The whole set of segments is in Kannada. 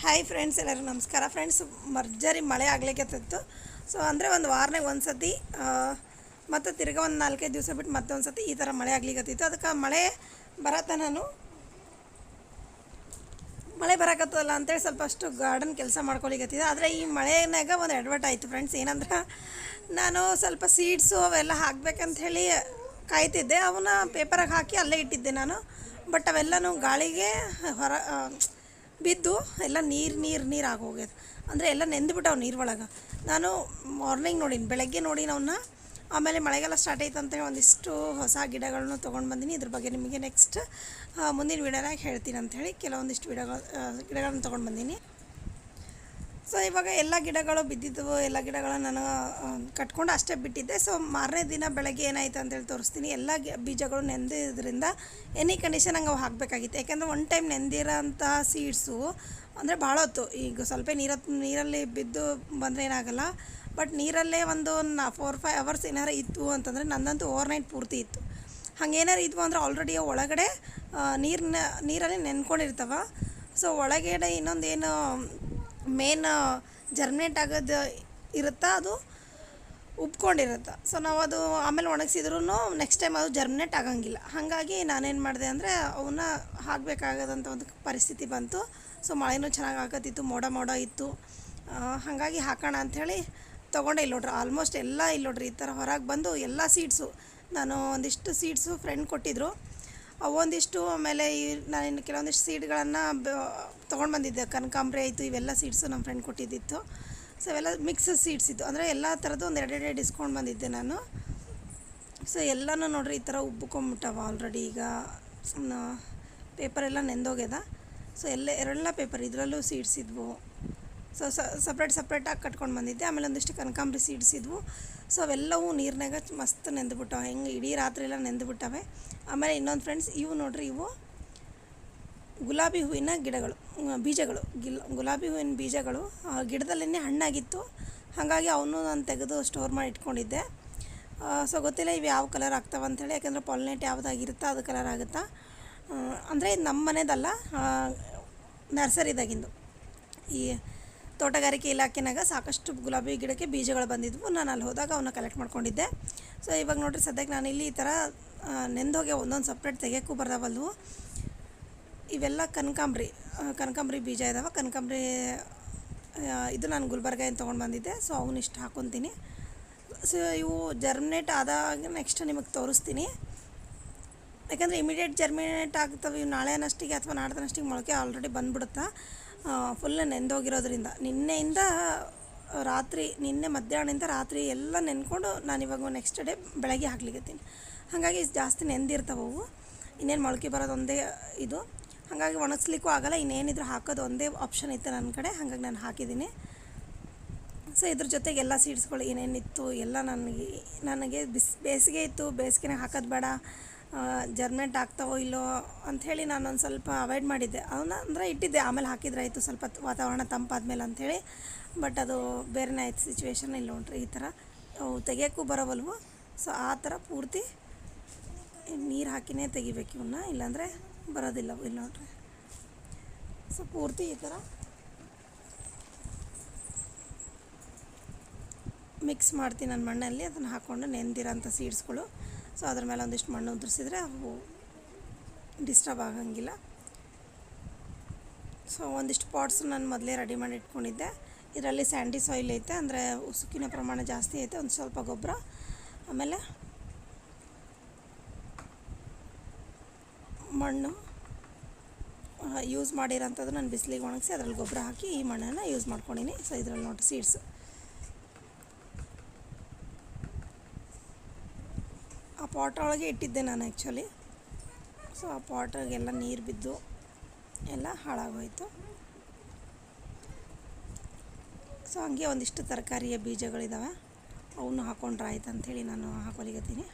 ಹಾಯ್ ಫ್ರೆಂಡ್ಸ್ ಎಲ್ಲರಿಗೂ ನಮಸ್ಕಾರ. ಫ್ರೆಂಡ್ಸ್ ಮರ್ಜರಿ ಮಳೆ ಆಗ್ಲಿಕ್ಕತ್ತಿತ್ತು ಸೊ ಅಂದರೆ ಒಂದು ವಾರನಾಗ ಒಂದು ಸತಿ ಮತ್ತು ತಿರ್ಗಿ ಒಂದು ನಾಲ್ಕೈದು ದಿವಸ ಬಿಟ್ಟು ಮತ್ತೊಂದು ಸತಿ ಈ ಥರ ಮಳೆ ಆಗ್ಲಿಕ್ಕತ್ತಿತ್ತು ಅದಕ್ಕೆ ಮಳೆ ಬರತ್ತ ನಾನು ಮಳೆ ಬರಕತ್ತಲ್ಲ ಅಂತೇಳಿ ಸ್ವಲ್ಪ ಅಷ್ಟು ಗಾರ್ಡನ್ ಕೆಲಸ ಮಾಡ್ಕೊಳಿಕತ್ತಿದ್ದೆ. ಆದರೆ ಈ ಮಳೆನಾಗ ಒಂದು ಅಡ್ವರ್ಟ್ ಆಯಿತು ಫ್ರೆಂಡ್ಸ್ ಏನಂದ್ರೆ ನಾನು ಸ್ವಲ್ಪ ಸೀಡ್ಸು ಅವೆಲ್ಲ ಹಾಕ್ಬೇಕಂತ ಹೇಳಿ ಕಾಯ್ತಿದ್ದೆ. ಅವನ್ನ ಪೇಪರಾಗಿ ಹಾಕಿ ಅಲ್ಲೇ ಇಟ್ಟಿದ್ದೆ ನಾನು. ಬಟ್ ಅವೆಲ್ಲನೂ ಗಾಳಿಗೆ ಹೊರ ಬಿದ್ದು ಎಲ್ಲ ನೀರು ನೀರು ನೀರು ಆಗೋಗ್ಯದ. ಅಂದರೆ ಎಲ್ಲ ನೆಂದುಬಿಟ್ಟವು ನೀರು ಒಳಗೆ ನಾನು ಮಾರ್ನಿಂಗ್ ನೋಡೀನಿ, ಬೆಳಗ್ಗೆ ನೋಡಿ ಅವನ್ನ ಆಮೇಲೆ ಮಳೆಗಾಲ ಸ್ಟಾರ್ಟ್ ಆಯ್ತು ಅಂತೇಳಿ ಒಂದಿಷ್ಟು ಹೊಸ ಗಿಡಗಳನ್ನು ತೊಗೊಂಡು ಬಂದೀನಿ. ಇದ್ರ ಬಗ್ಗೆ ನಿಮಗೆ ನೆಕ್ಸ್ಟ್ ಮುಂದಿನ ವೀಡಿಯೋನಾಗ ಹೇಳ್ತೀನಿ ಅಂಥೇಳಿ ಕೆಲವೊಂದಿಷ್ಟು ಗಿಡಗಳು ಗಿಡಗಳನ್ನು ತೊಗೊಂಡು ಬಂದೀನಿ. ಸೊ ಇವಾಗ ಎಲ್ಲ ಗಿಡಗಳು ಬಿದ್ದಿದ್ದವು ಎಲ್ಲ ಗಿಡಗಳನ್ನು ನಾನು ಕಟ್ಕೊಂಡು ಅಷ್ಟೇ ಬಿಟ್ಟಿದ್ದೆ. ಸೊ ಮಾರನೇ ದಿನ ಬೆಳಗ್ಗೆ ಏನಾಯ್ತು ಅಂತೇಳಿ ತೋರಿಸ್ತೀನಿ. ಎಲ್ಲ ಬೀಜಗಳು ನೆಂದಿದ್ರಿಂದ ಎನಿ ಕಂಡೀಷನ್ ಹಂಗೆ ಅವು ಹಾಕಬೇಕಾಗಿತ್ತು. ಯಾಕೆಂದರೆ ಒನ್ ಟೈಮ್ ನೆಂದಿರೋಂತಹ ಸೀಡ್ಸು ಅಂದರೆ ಭಾಳ ಹೊತ್ತು. ಈಗ ಸ್ವಲ್ಪ ನೀರ ನೀರಲ್ಲಿ ಬಿದ್ದು ಬಂದರೆ ಏನಾಗಲ್ಲ. ಬಟ್ ನೀರಲ್ಲೇ ಒಂದು ನಾ ಫೋರ್ ಫೈವ್ ಅವರ್ಸ್ ಏನಾರು ಇತ್ತು ಅಂತಂದರೆ ನಂದಂತೂ ಓವರ್ ನೈಟ್ ಪೂರ್ತಿ ಇತ್ತು. ಹಂಗೇನಾರು ಇದ್ವು ಅಂದ್ರೆ ಆಲ್ರೆಡಿ ಒಳಗಡೆ ನೀರನ್ನ ನೀರಲ್ಲಿ ನೆನ್ಕೊಂಡಿರ್ತವೆ. ಸೊ ಒಳಗಡೆ ಇನ್ನೊಂದೇನು ಮೇನ್ ಜರ್ಮಿನೇಟ್ ಆಗೋದು ಇರುತ್ತಾ, ಅದು ಉಪ್ಕೊಂಡಿರುತ್ತೆ. ಸೊ ನಾವು ಅದು ಆಮೇಲೆ ಒಣಗಿಸಿದ್ರೂ ನೆಕ್ಸ್ಟ್ ಟೈಮ್ ಅದು ಜರ್ಮಿನೇಟ್ ಆಗೋಂಗಿಲ್ಲ. ಹಾಗಾಗಿ ನಾನೇನು ಮಾಡಿದೆ ಅಂದರೆ ಅವನ್ನ ಹಾಕಬೇಕಾಗದಂಥ ಒಂದು ಪರಿಸ್ಥಿತಿ ಬಂತು. ಸೊ ಮಳೆನೂ ಚೆನ್ನಾಗಿ ಆಗತ್ತಿತ್ತು ಮೋಡ ಮೋಡ ಇತ್ತು. ಹಾಗಾಗಿ ಹಾಕೋಣ ಅಂಥೇಳಿ ತೊಗೊಂಡೆ ಇಲ್ಲಿ ನೋಡ್ರಿ ಆಲ್ಮೋಸ್ಟ್ ಎಲ್ಲ ಇಲ್ಲಿ ನೋಡ್ರಿ ಈ ಥರ ಹೊರಗೆ ಬಂದು ಎಲ್ಲ ಸೀಡ್ಸು ನಾನು ಒಂದಿಷ್ಟು ಸೀಡ್ಸು ಫ್ರೆಂಡ್ ಕೊಟ್ಟಿದ್ದರು ಅವೊಂದಿಷ್ಟು ಆಮೇಲೆ ಈ ನಾನು ಕೆಲವೊಂದಿಷ್ಟು ಸೀಡ್ಗಳನ್ನು ತೊಗೊಂಡು ಬಂದಿದ್ದೆ. ಕನಕಾಂಬ್ರಿ ಆಯಿತು, ಇವೆಲ್ಲ ಸೀಡ್ಸು ನಮ್ಮ ಫ್ರೆಂಡ್ ಕೊಟ್ಟಿದ್ದಿತ್ತು. ಸೊ ಇವೆಲ್ಲ ಮಿಕ್ಸ್ ಸೀಡ್ಸ್ ಇತ್ತು. ಅಂದರೆ ಎಲ್ಲ ಥರದ್ದು ಒಂದು ಎರಡೆರಡು ಡಿಸ್ಕೌಂಟ್ ಬಂದಿದ್ದೆ ನಾನು. ಸೊ ಎಲ್ಲನೂ ನೋಡ್ರಿ, ಈ ಥರ ಉಬ್ಬಿಕೊಂಬಿಟ್ಟವ ಆಲ್ರೆಡಿ ಈಗ. ಪೇಪರೆಲ್ಲ ನೆಂದೋಗ್ಯದ. ಸೊ ಎಲ್ಲ ಎರಡೆಲ್ಲ ಪೇಪರ್ ಇದರಲ್ಲೂ ಸೀಡ್ಸ್ ಇದ್ವು. ಸೊ ಸಪ್ರೇಟ್ ಸಪ್ರೇಟಾಗಿ ಕಟ್ಕೊಂಡು ಬಂದಿದ್ದೆ. ಆಮೇಲೆ ಒಂದಿಷ್ಟು ಕನಕಾಂಬ್ರಿ ಸೀಡ್ಸ್ ಇದ್ವು. ಸೊ ಅವೆಲ್ಲವೂ ನೀರಿನಾಗ ಮಸ್ತ್ ನೆಂದುಬಿಟ್ಟವು. ಹೆಂಗೆ ಇಡೀ ರಾತ್ರಿ ಎಲ್ಲ ನೆಂದುಬಿಟ್ಟವೆ. ಆಮೇಲೆ ಇನ್ನೊಂದು ಫ್ರೆಂಡ್ಸ್ ಇವು ನೋಡ್ರಿ, ಇವು ಗುಲಾಬಿ ಹೂವಿನ ಗಿಡಗಳು ಬೀಜಗಳು. ಗಿಲ್, ಗುಲಾಬಿ ಹೂವಿನ ಬೀಜಗಳು ಗಿಡದಲ್ಲೇ ಹಣ್ಣಾಗಿತ್ತು. ಹಾಗಾಗಿ ಅವನು ನಾನು ತೆಗೆದು ಸ್ಟೋರ್ ಮಾಡಿ ಇಟ್ಕೊಂಡಿದ್ದೆ. ಸೊ ಗೊತ್ತಿಲ್ಲ ಇವು ಯಾವ ಕಲರ್ ಆಗ್ತಾವೆ ಅಂಥೇಳಿ ಯಾಕಂದರೆ ಪಾಲಿನೇಟ್ ಯಾವುದಾಗಿರುತ್ತೋ, ಅದು ಕಲರ್ ಆಗುತ್ತಾ. ಅಂದರೆ ಇದು ನಮ್ಮ ಮನೆದಲ್ಲ ನರ್ಸರಿದಾಗಿಂದು ಈ ತೋಟಗಾರಿಕೆ ಇಲಾಖೆನಾಗ ಸಾಕಷ್ಟು ಗುಲಾಬಿ ಗಿಡಕ್ಕೆ ಬೀಜಗಳು ಬಂದಿದ್ವು. ನಾನು ಅಲ್ಲಿ ಹೋದಾಗ ಅವನ್ನ ಕಲೆಕ್ಟ್ ಮಾಡ್ಕೊಂಡಿದ್ದೆ. ಸೊ ಇವಾಗ ನೋಡಿರಿ ಸದ್ಯಕ್ಕೆ ನಾನು ಇಲ್ಲಿ ಈ ಥರ ನೆಂದೋಗಿ ಒಂದೊಂದು ಸಪ್ರೇಟ್ ತೆಗೆಯೋಕ್ಕೂ ಬರ್ದಾವಲ್ವು ಇವೆಲ್ಲ ಕನಕಾಂಬ್ರಿ ಕನಕಾಂಬ್ರಿ ಬೀಜ ಇದಾವೆ. ಕನಕಾಂಬ್ರಿ ಇದು ನಾನು ಗುಲ್ಬರ್ಗಾಯಿಂದ ತೊಗೊಂಡು ಬಂದಿದ್ದೆ. ಸೊ ಅವನಿಷ್ಟು ಹಾಕೊತೀನಿ. ಸೊ ಇವು ಜರ್ಮಿನೇಟ್ ಆದಾಗ ನೆಕ್ಸ್ಟ್ ನಿಮಗೆ ತೋರಿಸ್ತೀನಿ. ಯಾಕಂದರೆ ಇಮಿಡಿಯೇಟ್ ಜರ್ಮಿನೇಟ್ ಆಗ್ತವೆ, ಇವು ನಾಳೆನಷ್ಟಿಗೆ ಅಥವಾ ನಾಡ್ದನಷ್ಟಿಗೆ ಮೊಳಕೆ ಆಲ್ರೆಡಿ ಬಂದ್ಬಿಡುತ್ತಾ. ಫುಲ್ ನೆಂದೋಗಿರೋದ್ರಿಂದ. ನಿನ್ನೆಯಿಂದ ರಾತ್ರಿ, ನಿನ್ನೆ ಮಧ್ಯಾಹ್ನದಿಂದ ರಾತ್ರಿ ಎಲ್ಲ ನೆನ್ಕೊಂಡು ನಾನು ಇವಾಗ ನೆಕ್ಸ್ಟ್ ಡೇ ಬೆಳಗ್ಗೆ ಹಾಕ್ಲಿಕ್ಕತ್ತೀನಿ ಹಾಗಾಗಿ ಜಾಸ್ತಿ ನೆಂದಿರ್ತಾವೆ ಅವು. ಇನ್ನೇನು ಮೊಳಕೆ ಬರೋದು ಒಂದೇ ಇದು. ಹಾಗಾಗಿ ಒಣಗಿಸ್ಲಿಕ್ಕೂ ಆಗಲ್ಲ, ಇನ್ನೇನಿದ್ರು ಹಾಕೋದು ಒಂದೇ ಆಪ್ಷನ್ ಇತ್ತು ನನ್ನ ಕಡೆ, ಹಾಗಾಗಿ ನಾನು ಹಾಕಿದ್ದೀನಿ. ಸೊ ಇದ್ರ ಜೊತೆಗೆ ಎಲ್ಲ ಸೀಡ್ಸ್ಗಳು ಏನೇನಿತ್ತು, ಎಲ್ಲ ನನಗೆ ನನಗೆ ಬಿಸ್, ಬೇಸಿಗೆ ಇತ್ತು ಬೇಸಿಗೆನಾಗ ಹಾಕೋದು ಬೇಡ. ಜರ್ಮೆಂಟ್ ಆಗ್ತಾವೋ ಇಲ್ಲೋ ಅಂಥೇಳಿ ನಾನು ಒಂದು ಸ್ವಲ್ಪ ಅವಾಯ್ಡ್ ಮಾಡಿದ್ದೆ. ಅವನ್ನ ಅಂದರೆ ಇಟ್ಟಿದ್ದೆ. ಆಮೇಲೆ ಹಾಕಿದ್ರೆ ಆಯಿತು ಸ್ವಲ್ಪ ವಾತಾವರಣ ತಂಪಾದ ಮೇಲೆ ಅಂಥೇಳಿ ಬಟ್ ಅದು ಬೇರೆನೇ ಆಯ್ತು ಸಿಚುವೇಶನ್ ಇಲ್ಲ ನೋಡ್ರಿ ಈ ಥರ ಅವು ತೆಗಿಯೋಕ್ಕೂ ಬರೋವಲ್ವು? ಸೊ ಆ ಥರ ಪೂರ್ತಿ ನೀರು ಹಾಕಿನೇ ತೆಗಿಬೇಕು ಇವನ್ನ ಇಲ್ಲಾಂದರೆ ಬರೋದಿಲ್ಲ ಇಲ್ಲಿ ನೋಡ್ರಿ ಸೊ ಪೂರ್ತಿ ಈ ಥರ ಮಿಕ್ಸ್ ಮಾಡ್ತೀನಿ ನನ್ನ ಮಣ್ಣಲ್ಲಿ. ಅದನ್ನು ಹಾಕ್ಕೊಂಡು ನೆಂದಿರೋಂಥ ಸೀಡ್ಸ್ಗಳು ಸೊ ಅದ್ರ ಮೇಲೆ ಒಂದಿಷ್ಟು ಮಣ್ಣು ಉದುರಿಸಿದ್ರೆ ಅವು ಡಿಸ್ಟರ್ಬ್ ಆಗಂಗಿಲ್ಲ. ಸೊ ಒಂದಿಷ್ಟು ಪಾಟ್ಸ್ ನಾನು ಮೊದಲೇ ರೆಡಿ ಮಾಡಿ ಇಟ್ಕೊಂಡಿದ್ದೆ. ಇದರಲ್ಲಿ ಸ್ಯಾಂಡಿ ಸಾಯಿಲ್ ಐತೆ, ಅಂದರೆ ಉಸುಕಿನ ಪ್ರಮಾಣ ಜಾಸ್ತಿ ಐತೆ, ಒಂದು ಸ್ವಲ್ಪ ಗೊಬ್ಬರ. ಆಮೇಲೆ ಮಣ್ಣು ಯೂಸ್ ಮಾಡಿರೋಂಥದ್ದು ನಾನು ಬಿಸಿಲಿಗೆ ಒಣಗಿಸಿ, ಅದರಲ್ಲಿ ಗೊಬ್ಬರ ಹಾಕಿ ಈ ಮಣ್ಣನ್ನು ಯೂಸ್ ಮಾಡ್ಕೊಂಡಿನಿ. ಸೊ ಇದರಲ್ಲಿ ನೋಡಿ ಸೀಡ್ಸ್ ಆ ಪಾಟ್ ಒಳಗೆ ಇಟ್ಟಿದ್ದೆ ನಾನು ಆ್ಯಕ್ಚುಲಿ ಸೊ ಆ ಪಾಟಿಗೆಲ್ಲ ನೀರು ಬಿದ್ದು ಎಲ್ಲ ಹಾಳಾಗೋಯಿತು. ಸೊ ಹಂಗೆ ಒಂದಿಷ್ಟು ತರಕಾರಿಯ ಬೀಜಗಳಿದ್ದಾವೆ ಅವನ್ನು ಹಾಕೊಂಡ್ರೆ ಆಯ್ತು ಅಂಥೇಳಿ ನಾನು ಹಾಕೊಲಿಗತ್ತೀನಿ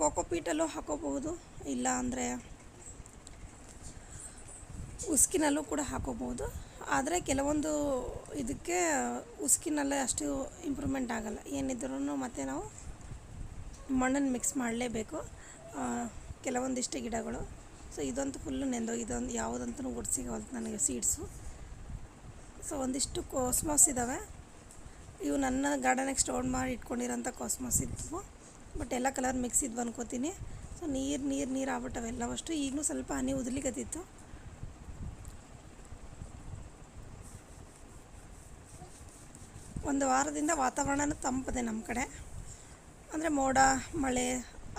ಕೋಕೋ ಪೀಟಲ್ಲೂ ಹಾಕೋಬಹುದು. ಇಲ್ಲ ಅಂದರೆ ಉಸ್ಕಿನಲ್ಲೂ ಕೂಡ ಹಾಕೋಬೋದು ಆದರೆ ಕೆಲವೊಂದು ಇದಕ್ಕೆ ಉಸುಕಿನಲ್ಲೇ ಅಷ್ಟು ಇಂಪ್ರೂವ್ಮೆಂಟ್ ಆಗಲ್ಲ. ಏನಿದ್ರೂ ಮತ್ತೆ ನಾವು ಮಣ್ಣನ್ನು ಮಿಕ್ಸ್ ಮಾಡಲೇಬೇಕು. ಕೆಲವೊಂದಿಷ್ಟು ಗಿಡಗಳು. ಸೊ ಇದಂತೂ ಫುಲ್ಲು ನೆಂದೋಗಿದೊಂದು ಯಾವುದಂತೂ ಗುಡ್ಸಿಗವಲ್ತು ನನಗೆ ಸೀಡ್ಸು ಸೊ ಒಂದಿಷ್ಟು ಕೋಸ್ಮಾಸ್ ಇದ್ದಾವೆ ಇವು ನನ್ನ ಗಾರ್ಡನಿಗೆ ಸ್ಟೋರ್ ಮಾಡಿ ಇಟ್ಕೊಂಡಿರೋಂಥ ಕಾಸ್ಮಾಸ್ ಇದ್ವು. ಬಟ್ ಎಲ್ಲ ಕಲರ್ ಮಿಕ್ಸ್ ಇದ್ವು ಅನ್ಕೋತೀನಿ. ಸೊ ನೀರು ನೀರು ನೀರು ಆಗ್ಬಿಟ್ಟವೆ. ಎಲ್ಲವಷ್ಟು ಈಗಲೂ ಸ್ವಲ್ಪ ಹನಿ ಉದ್ಲಿಕತ್ತಿತ್ತು ಒಂದು ವಾರದಿಂದ ವಾತಾವರಣನೂ ತಂಪದೆ ನಮ್ಮ ಕಡೆ. ಅಂದರೆ ಮೋಡ, ಮಳೆ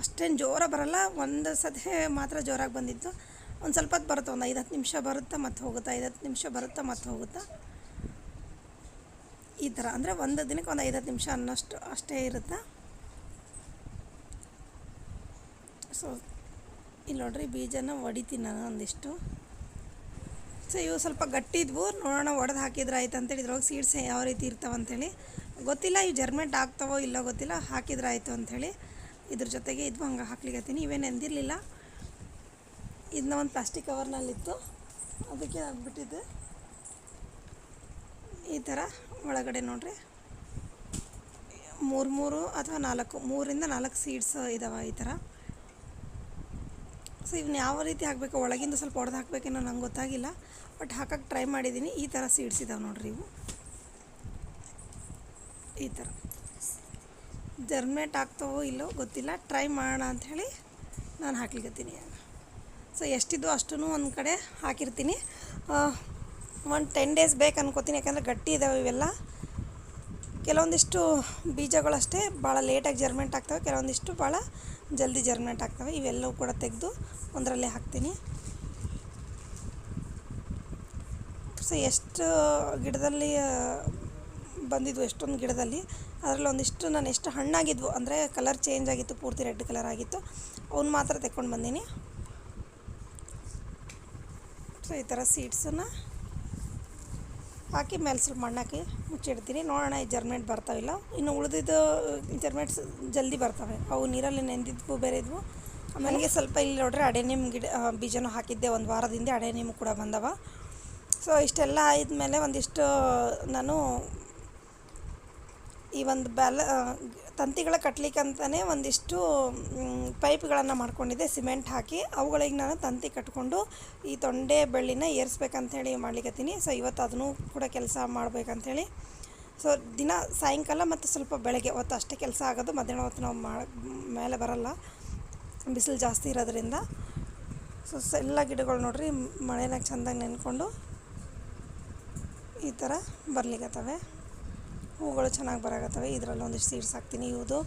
ಅಷ್ಟೇನು ಜೋರ ಬರಲ್ಲ. ಒಂದು ಸತಿ ಮಾತ್ರ ಜೋರಾಗಿ ಬಂದಿತ್ತು. ಒಂದು ಸ್ವಲ್ಪ ಹೊತ್ತು ಬರುತ್ತೆ? ಒಂದು ಐದು ನಿಮಿಷ ಬರುತ್ತಾ ಮತ್ತೆ ಹೋಗುತ್ತಾ? ಐದು ಹತ್ತು ನಿಮಿಷ ಬರುತ್ತಾ ಮತ್ತೆ ಹೋಗುತ್ತಾ? ಈ ಥರ. ಅಂದರೆ ಒಂದು ದಿನಕ್ಕೆ ಒಂದು ಐದು ಹತ್ತು ನಿಮಿಷ ಅನ್ನೋಷ್ಟು ಅಷ್ಟೇ ಇರುತ್ತೆ? ಸೊ ಇಲ್ಲಿ ನೋಡ್ರಿ ಬೀಜನ ಒಡಿತೀನಿ ನಾನು ಒಂದಿಷ್ಟು. ಸೊ ಇವು ಸ್ವಲ್ಪ ಗಟ್ಟಿ ಇದ್ವು ನೋಡೋಣ ಒಡೆದು ಹಾಕಿದ್ರೆ ಆಯ್ತು ಅಂತೇಳಿ ಇದ್ರೊಳಗೆ ಸೀಡ್ಸ್ ಯಾವ ರೀತಿ ಇರ್ತಾವೆ ಅಂಥೇಳಿ ಗೊತ್ತಿಲ್ಲ, ಇವು ಜರ್ಮೆಂಟ್ ಆಗ್ತಾವೋ ಇಲ್ಲೋ ಗೊತ್ತಿಲ್ಲ. ಹಾಕಿದ್ರೆ ಆಯಿತು ಅಂಥೇಳಿ ಇದ್ರ ಜೊತೆಗೆ ಇದು ಹಂಗೆ ಹಾಕ್ಲಿಕ್ಕತ್ತೀನಿ ಇವೇನು ಎಂದಿರಲಿಲ್ಲ. ಇದನ್ನ ಒಂದು ಪ್ಲಾಸ್ಟಿಕ್ ಕವರ್ನಲ್ಲಿತ್ತು ಅದಕ್ಕೆ ಆಗಿಬಿಟ್ಟಿದ್ದು. ಈ ಥರ ಒಳಗಡೆ ನೋಡ್ರಿ. ಮೂರು ಮೂರು ಅಥವಾ ನಾಲ್ಕು, ಮೂರಿಂದ ನಾಲ್ಕು ಸೀಡ್ಸ್ ಇದಾವೆ ಈ ಥರ ಸೊ ಇವನ್ನ ಯಾವ ರೀತಿ ಹಾಕಬೇಕು, ಒಳಗಿಂದ ಸ್ವಲ್ಪ ಹೊಡೆದು ಹಾಕಬೇಕೇನೋ ನಂಗೆ ಗೊತ್ತಾಗಿಲ್ಲ. ಬಟ್ ಹಾಕಕ್ಕೆ ಟ್ರೈ ಮಾಡಿದ್ದೀನಿ ಈ ಥರ ಸೀಡ್ಸ್ ಇದಾವೆ ನೋಡ್ರಿ ಇವು. ಈ ಥರ ಜರ್ಮೇಟ್ ಆಗ್ತಾವೋ ಇಲ್ಲೋ ಗೊತ್ತಿಲ್ಲ. ಟ್ರೈ ಮಾಡೋಣ ಅಂಥೇಳಿ ನಾನು ಹಾಕ್ಲಿಕ್ಕತ್ತೀನಿ ಸೊ ಎಷ್ಟಿದ್ದು ಅಷ್ಟೂ ಒಂದು ಕಡೆ ಹಾಕಿರ್ತೀನಿ. ಒಂದು ಟೆನ್ ಡೇಸ್ ಬೇಕು ಅನ್ಕೋತೀನಿ. ಯಾಕಂದರೆ ಗಟ್ಟಿ ಇದ್ದಾವೆ ಇವೆಲ್ಲ. ಕೆಲವೊಂದಿಷ್ಟು ಬೀಜಗಳಷ್ಟೇ ಭಾಳ ಲೇಟಾಗಿ ಜರ್ಮೆಂಟ್ ಆಗ್ತವೆ. ಕೆಲವೊಂದಿಷ್ಟು ಭಾಳ ಜಲ್ದಿ ಜರ್ಮೆಂಟ್ ಆಗ್ತವೆ. ಇವೆಲ್ಲವೂ ಕೂಡ ತೆಗೆದು ಒಂದರಲ್ಲೇ ಹಾಕ್ತೀನಿ. ಸೊ ಎಷ್ಟು ಗಿಡದಲ್ಲಿ ಬಂದಿದ್ವು ಎಷ್ಟೊಂದು ಗಿಡದಲ್ಲಿ, ಅದರಲ್ಲಿ ಒಂದಿಷ್ಟು ನಾನು ಎಷ್ಟು ಹಣ್ಣಾಗಿದ್ವು, ಅಂದರೆ ಕಲರ್ ಚೇಂಜ್ ಆಗಿತ್ತು, ಪೂರ್ತಿ ರೆಡ್ ಕಲರ್ ಆಗಿತ್ತು ಅವನ್ನ ಮಾತ್ರ ತೆಕ್ಕೊಂಡು ಬಂದೀನಿ. ಸೊ ಈ ಥರ ಸೀಡ್ಸನ್ನು ಹಾಕಿ ಮೇಲೆ ಸ್ವಲ್ಪ ಮಣ್ಣಾಕಿ ಮುಚ್ಚಿಡ್ತೀನಿ. ನೋಡೋಣ, ಈ ಜರ್ಮೆಂಟ್ ಬರ್ತಾವಿಲ್ಲ ಇನ್ನು ಉಳಿದಿದ್ದು ಜರ್ಮೆಂಟ್ಸ್ ಜಲ್ದಿ ಬರ್ತವೆ. ಅವು ನೀರಲ್ಲಿ ನೆಂದಿದ್ವು ಬೇರೆ ಇದ್ವು ಆಮೇಲೆ ಸ್ವಲ್ಪ ಇಲ್ಲಿ ನೋಡ್ರಿ ಅಡೆನಿಮ್ ಗಿಡ ಬೀಜನೂ ಹಾಕಿದ್ದೆ. ಒಂದು ವಾರದಿಂದ ಅಡೆನಿಮ್ ಕೂಡ ಬಂದವ. ಸೊ ಇಷ್ಟೆಲ್ಲ ಆದಮೇಲೆ ಒಂದಿಷ್ಟು, ನಾನು ಈ ಒಂದು ಬ್ಯಾಲ ತಂತಿಗಳ ಕಟ್ಟಲಿಕ್ಕಂತಲೇ ಒಂದಿಷ್ಟು ಪೈಪ್ಗಳನ್ನು ಮಾಡ್ಕೊಂಡಿದ್ದೆ. ಸಿಮೆಂಟ್ ಹಾಕಿ ಅವುಗಳಿಗೆ ನಾನು ತಂತಿ ಕಟ್ಕೊಂಡು ಈ ತೊಂಡೆ ಬೆಳ್ಳಿನ ಏರಿಸ್ಬೇಕಂಥೇಳಿ ಮಾಡ್ಲಿಕ್ಕತ್ತೀನಿ ಸೊ ಇವತ್ತು ಅದನ್ನು ಕೂಡ ಕೆಲಸ ಮಾಡ್ಬೇಕಂಥೇಳಿ ಸೊ ದಿನ ಸಾಯಂಕಾಲ ಮತ್ತು ಸ್ವಲ್ಪ ಬೆಳಗ್ಗೆ, ಹೊತ್ತು ಅಷ್ಟೇ ಕೆಲಸ ಆಗೋದು. ಮಧ್ಯಾಹ್ನ ಹೊತ್ತು ನಾವು ಮೇಲೆ ಬರಲ್ಲ. ಬಿಸಿಲು ಜಾಸ್ತಿ ಇರೋದ್ರಿಂದ. ಸೊ ಎಲ್ಲ ಗಿಡಗಳು ನೋಡ್ರಿ ಮಳೆನಾಗ ಚೆಂದಾಗಿ ನೆನ್ಕೊಂಡು ಈ ಥರ ಬರ್ಲಿಕ್ಕತ್ತವೆ ಹೂಗಳು ಚೆನ್ನಾಗಿ ಬರಾಕತ್ತವೆ. ಇದರಲ್ಲಿ ಒಂದಿಷ್ಟು ಸೀಡ್ಸ್ ಹಾಕ್ತೀನಿ. ಇವುದು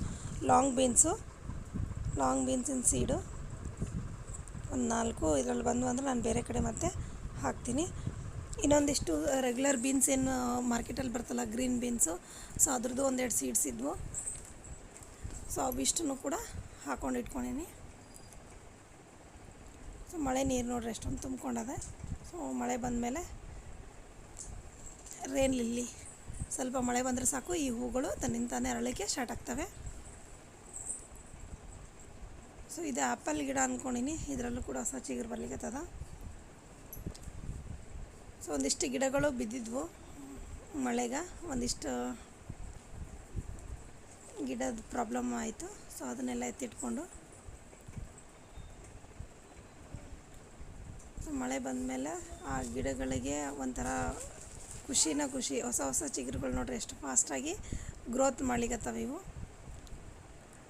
ಲಾಂಗ್ ಬೀನ್ಸು ಲಾಂಗ್ ಬೀನ್ಸಿನ ಸೀಡು ಒಂದು ನಾಲ್ಕು ಇದರಲ್ಲಿ ಬಂದು ಅಂದರೆ ನಾನು ಬೇರೆ ಕಡೆ ಮತ್ತೆ ಹಾಕ್ತೀನಿ. ಇನ್ನೊಂದಿಷ್ಟು ರೆಗ್ಯುಲರ್ ಬೀನ್ಸ್ ಏನು ಮಾರ್ಕೆಟಲ್ಲಿ ಬರ್ತಲ್ಲ ಗ್ರೀನ್ ಬೀನ್ಸು ಸೊ ಅದ್ರದ್ದು ಒಂದೆರಡು ಸೀಡ್ಸ್ ಇದ್ವು. ಸೊ ಅವಿಷ್ಟನ್ನು ಕೂಡ ಹಾಕೊಂಡು ಇಟ್ಕೊಂಡೀನಿ. ಸೊ ಮಳೆ ನೀರು ನೋಡ್ರಿ ಎಷ್ಟೊಂದು ತುಂಬ್ಕೊಂಡದೆ. ಸೊ ಮಳೆ ಬಂದಮೇಲೆ ರೇನ್ ಲಿಲ್ಲಿ ಸ್ವಲ್ಪ ಮಳೆ ಬಂದರೆ ಸಾಕು, ಈ ಹೂಗಳು ತನ್ನಿಂದ ತಾನೇ ಅರಳಿಕೆ ಸ್ಟಾರ್ಟ್ ಆಗ್ತವೆ. ಸೊ ಇದು ಆ್ಯಪಲ್ ಗಿಡ ಅಂದ್ಕೊಂಡಿನಿ ಇದರಲ್ಲೂ ಕೂಡ ಹೊಸ ಚಿಗುರು ಬರ್ಲಿಕ್ಕತ್ತದ ಸೊ ಒಂದಿಷ್ಟು ಗಿಡಗಳು ಬಿದ್ದಿದ್ವು ಮಳೆಗೆ, ಒಂದಿಷ್ಟು ಗಿಡದ ಪ್ರಾಬ್ಲಮ್ ಆಯಿತು. ಸೊ ಅದನ್ನೆಲ್ಲ ಎತ್ತಿಟ್ಕೊಂಡು ಮಳೆ ಬಂದಮೇಲೆ ಆ ಗಿಡಗಳಿಗೆ ಒಂಥರ ಖುಷಿನ ಖುಷಿ, ಹೊಸ ಹೊಸ ಚಿಗುರುಗಳು ನೋಡ್ರಿ ಎಷ್ಟು ಫಾಸ್ಟಾಗಿ ಗ್ರೋತ್ ಮಾಡ್ಲಿಕ್ಕತ್ತವೆ ಇವು.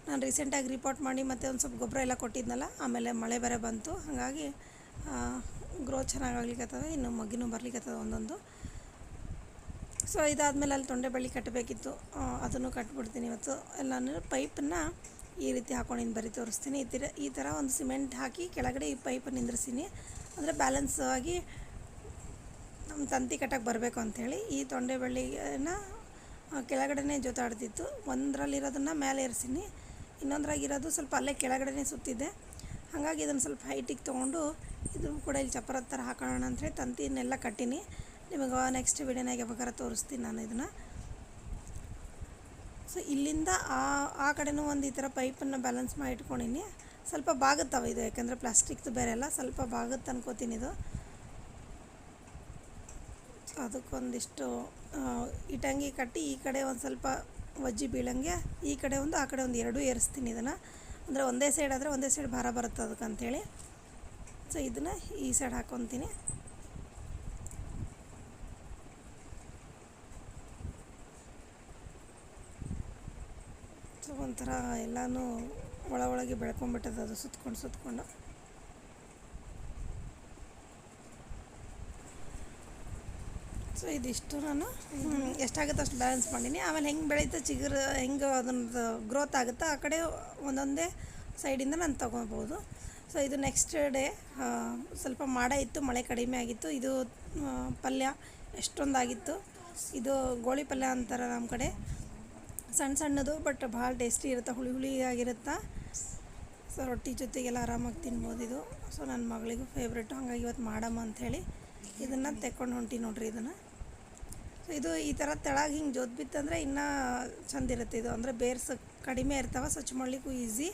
ನಾನು ರೀಸೆಂಟಾಗಿ ರಿಪೋರ್ಟ್ ಮಾಡಿ ಮತ್ತೆ ಒಂದು ಸ್ವಲ್ಪ ಗೊಬ್ಬರ ಎಲ್ಲ ಕೊಟ್ಟಿದ್ನಲ್ಲ, ಆಮೇಲೆ ಮಳೆ ಬೇರೆ ಬಂತು. ಹಾಗಾಗಿ ಗ್ರೋತ್ ಚೆನ್ನಾಗಿ ಇನ್ನು ಮಗ್ಗಿನೂ ಬರ್ಲಿಕ್ಕತ್ತದ ಒಂದೊಂದು. ಸೊ ಇದಾದಮೇಲೆ ಅಲ್ಲಿ ತೊಂಡೆ ಬಳ್ಳಿ ಕಟ್ಟಬೇಕಿತ್ತು ಅದನ್ನು ಕಟ್ಬಿಡ್ತೀನಿ ಇವತ್ತು. ನಾನು ಪೈಪನ್ನ ಈ ರೀತಿ ಹಾಕೊಂಡು ಬರಿ ತೋರಿಸ್ತೀನಿ. ಈ ಥರ ಈ ಥರ ಒಂದು ಸಿಮೆಂಟ್ ಹಾಕಿ ಕೆಳಗಡೆ ಈ ಪೈಪ್ ನಿಂದ್ರಿಸ್ತೀನಿ. ಅಂದರೆ ಬ್ಯಾಲೆನ್ಸ್ ಆಗಿ ನಮ್ಮ ತಂತಿ ಕಟ್ಟಕ್ಕೆ ಬರಬೇಕು ಅಂಥೇಳಿ ಈ ತೊಂಡೆ ಬಳ್ಳಿನ ಕೆಳಗಡೆನೇ ಜೊತಾಡ್ತಿತ್ತು. ಒಂದರಲ್ಲಿರೋದನ್ನು ಮೇಲೆ ಏರಿಸೀನಿ. ಇನ್ನೊಂದ್ರಾಗಿರೋದು ಸ್ವಲ್ಪ ಅಲ್ಲೇ ಕೆಳಗಡೆನೇ ಸುತ್ತಿದೆ ಹಾಗಾಗಿ ಇದನ್ನು ಸ್ವಲ್ಪ ಹೈಟಿಗೆ ತೊಗೊಂಡು ಇದು ಕೂಡ ಇಲ್ಲಿ ಚಪ್ಪರದ ಥರ ಹಾಕೋಣ ಅಂಥೇಳಿ ತಂತಿನೆಲ್ಲ ಕಟ್ಟಿನಿ. ನಿಮಗೆ ನೆಕ್ಸ್ಟ್ ವಿಡಿಯೋನಾಗೆ ಯಾವಾಗಾರ ತೋರಿಸ್ತೀನಿ ನಾನು ಇದನ್ನು. ಸೊ ಇಲ್ಲಿಂದ ಆ ಆ ಕಡೆನೂ ಒಂದು ಈ ಥರ ಪೈಪನ್ನು ಬ್ಯಾಲೆನ್ಸ್ ಮಾಡಿ ಇಟ್ಕೊಂಡಿನಿ. ಸ್ವಲ್ಪ ಬಾಗುತ್ತವೆ ಇದು, ಯಾಕಂದರೆ ಪ್ಲಾಸ್ಟಿಕ್ದು ಬೇರೆ ಅಲ್ಲ ಸ್ವಲ್ಪ ಬಾಗುತ್ತೆ ಅನ್ಕೋತೀನಿ ಇದು. ಅದಕ್ಕೊಂದಿಷ್ಟು ಇಟಂಗಿ ಕಟ್ಟಿ ಈ ಕಡೆ ಒಂದು ಸ್ವಲ್ಪ ವಜ್ಜಿ ಬೀಳಂಗೆ, ಈ ಕಡೆ ಒಂದು, ಆ ಕಡೆ ಒಂದು ಎರಡೂ ಏರಿಸ್ತೀನಿ ಇದನ್ನು. ಅಂದರೆ ಒಂದೇ ಸೈಡ್ ಆದರೆ ಒಂದೇ ಸೈಡ್ ಭಾರ ಬರುತ್ತೆ ಅದಕ್ಕೆ ಅಂಥೇಳಿ ಸೊ ಇದನ್ನು ಈ ಸೈಡ್ ಹಾಕ್ಕೊತೀನಿ ಸೊ ಒಂಥರ ಎಲ್ಲನೂ ಒಳ ಒಳಗೆ ಬೆಳ್ಕೊಂಬಿಟ್ಟದ ಅದು ಸುತ್ಕೊಂಡು ಸುತ್ಕೊಂಡು. ಸೊ ಇದಿಷ್ಟು ನಾನು. ಎಷ್ಟಾಗುತ್ತೆ ಅಷ್ಟು ಬ್ಯಾಲೆನ್ಸ್ ಮಾಡೀನಿ. ಆಮೇಲೆ ಹೆಂಗೆ ಬೆಳೀತಾ ಚಿಗುರು, ಹೆಂಗೆ ಅದೊಂದು ಗ್ರೋತ್ ಆಗುತ್ತೋ ಆ ಕಡೆ ಒಂದೊಂದೇ ಸೈಡಿಂದ ನಾನು ತೊಗೊಬೋದು. ಸೊ ಇದು ನೆಕ್ಸ್ಟ್ ಡೇ ಸ್ವಲ್ಪ ಮಾಡ ಇತ್ತು, ಮಳೆ ಕಡಿಮೆ ಆಗಿತ್ತು. ಇದು ಪಲ್ಯ ಎಷ್ಟೊಂದಾಗಿತ್ತು. ಇದು ಗೋಳಿ ಪಲ್ಯ ಅಂತಾರೆ ನಮ್ಮ ಕಡೆ. ಸಣ್ಣ ಸಣ್ಣದು ಬಟ್ ಭಾಳ ಟೇಸ್ಟಿ ಇರುತ್ತೆ, ಹುಳಿ ಹುಳಿ ಆಗಿರುತ್ತೆ? ಸೊ ರೊಟ್ಟಿ ಜೊತೆಗೆಲ್ಲ ಆರಾಮಾಗಿ ತಿನ್ಬೋದು ಇದು. ಸೊ ನನ್ನ ಮಗಳಿಗೂ ಫೇವ್ರೇಟು ಹಂಗಾಗಿ ಇವತ್ತು ಮಾಡಮ್ಮ ಅಂಥೇಳಿ ಇದನ್ನು ತೆಕ್ಕೊಂಡು ಹೊಂಟಿ ನೋಡ್ರಿ ಇದನ್ನು. ಸೊ ಇದು ಈ ಥರ ತೆಳಗೆ ಹಿಂಗೆ ಜೋತ್ ಬಿತ್ತಂದರೆ ಇನ್ನೂ ಚೆಂದ ಇರುತ್ತೆ ಇದು. ಅಂದರೆ ಬೇರ್ಸ್ ಕಡಿಮೆ ಇರ್ತಾವೆ, ಸ್ವಚ್ಛ ಮಾಡಲಿಕ್ಕೂ ಈಸಿ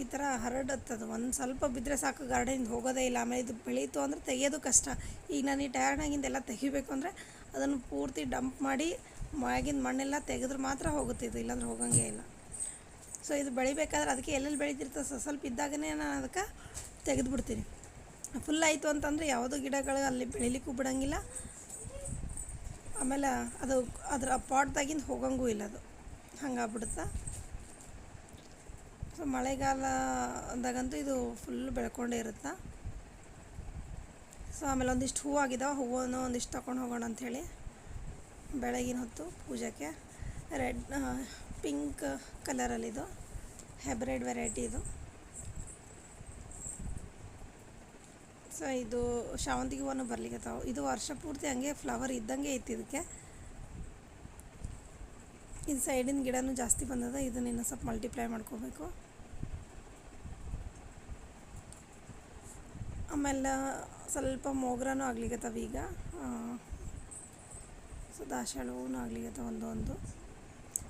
ಈ ಥರ ಹರಡತ್ತದು. ಒಂದು ಸ್ವಲ್ಪ ಬಿದ್ದರೆ ಸಾಕು ಗಾರ್ಡನಿಂದ ಹೋಗೋದೇ ಇಲ್ಲ. ಆಮೇಲೆ ಇದು ಬೆಳೀತು ಅಂದರೆ ತೆಗೆಯೋದು ಕಷ್ಟ. ಈಗ ನಾನು ಈ ಟಯರ್ನಾಗಿಂದೆಲ್ಲ ತೆಗಿಬೇಕು ಅಂದರೆ ಅದನ್ನು ಪೂರ್ತಿ ಡಂಪ್ ಮಾಡಿ ಮ್ಯಾಗಿನ ಮಣ್ಣೆಲ್ಲ ತೆಗೆದ್ರೆ ಮಾತ್ರ ಹೋಗುತ್ತೆ ಇದು, ಇಲ್ಲಾಂದ್ರೆ ಹೋಗಂಗೆ ಇಲ್ಲ. ಸೊ ಇದು ಬೆಳಿಬೇಕಾದ್ರೆ ಅದಕ್ಕೆ ಎಲ್ಲೆಲ್ಲಿ ಬೆಳೀತಿರ್ತದೆ ಸ್ವಲ್ಪ ಸ್ವಲ್ಪ ಇದ್ದಾಗನೇ ನಾನು ಅದಕ್ಕೆ ತೆಗೆದುಬಿಡ್ತೀನಿ. ಫುಲ್ ಆಯಿತು ಅಂತಂದರೆ ಯಾವುದೋ ಗಿಡಗಳು ಅಲ್ಲಿ ಬೆಳಿಲಿಕ್ಕೂ ಬಿಡೋಂಗಿಲ್ಲ. ಆಮೇಲೆ ಅದು, ಅದರ ಪಾಟ್ದಾಗಿಂದ ಹೋಗಂಗೂ ಇಲ್ಲ ಅದು. ಹಂಗಾಗ್ಬಿಡುತ್ತೆ? ಸೊ ಮಳೆಗಾಲದಾಗಂತೂ ಇದು ಫುಲ್ ಬೆಳ್ಕೊಂಡೇ ಇರುತ್ತೆ? ಸೊ ಆಮೇಲೆ ಒಂದಿಷ್ಟು ಹೂವು ಆಗಿದಾವೆ ಹೂವನ್ನು ಒಂದಿಷ್ಟು ತಗೊಂಡು ಹೋಗೋಣ ಅಂಥೇಳಿ ಬೆಳಗಿನ ಹೊತ್ತು ಪೂಜೆಗೆ ರೆಡ್ ಪಿಂಕ್ ಕಲರಲ್ಲಿದು, ಹೈಬ್ರಿಡ್ ವೆರೈಟಿ ಇದು. ಸೊ ಇದು ಶಾವಂತಿಗೆ ಹೂವನ್ನು ಬರ್ಲಿಕ್ಕತ್ತಾವ ಇದು ವರ್ಷ ಪೂರ್ತಿ ಹಂಗೆ ಫ್ಲವರ್ ಇದ್ದಂಗೆ ಐತಿ ಇದಕ್ಕೆ. ಇದು ಸೈಡಿನ ಗಿಡನೂ ಜಾಸ್ತಿ ಬಂದದ, ಇದನ್ನ ಇನ್ನೂ ಸ್ವಲ್ಪ ಮಲ್ಟಿಪ್ಲೈ ಮಾಡ್ಕೋಬೇಕು. ಆಮೇಲೆ ಸ್ವಲ್ಪ ಮೋಗ್ರನೂ ಆಗ್ಲಿಕ್ಕೆ ಈಗ. ಸೊ ದಾಸವಾಳ ಹೂವು ಒಂದೊಂದು ಒಂದು ಒಂದು.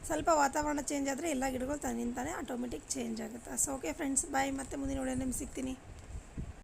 ಸ್ವಲ್ಪ ವಾತಾವರಣ ಚೇಂಜ್ ಆದರೆ ಎಲ್ಲ ಗಿಡಗಳು ತನ್ನಿಂತಾನೆ ಆಟೋಮೆಟಿಕ್ ಚೇಂಜ್ ಆಗುತ್ತೆ. ಸೊ ಓಕೆ ಫ್ರೆಂಡ್ಸ್ ಬಾಯ್ ಮತ್ತೆ ಮುಂದಿನ ವಿಡಿಯೋ ನಿಮ್ಗೆ ಸಿಗ್ತೀನಿ.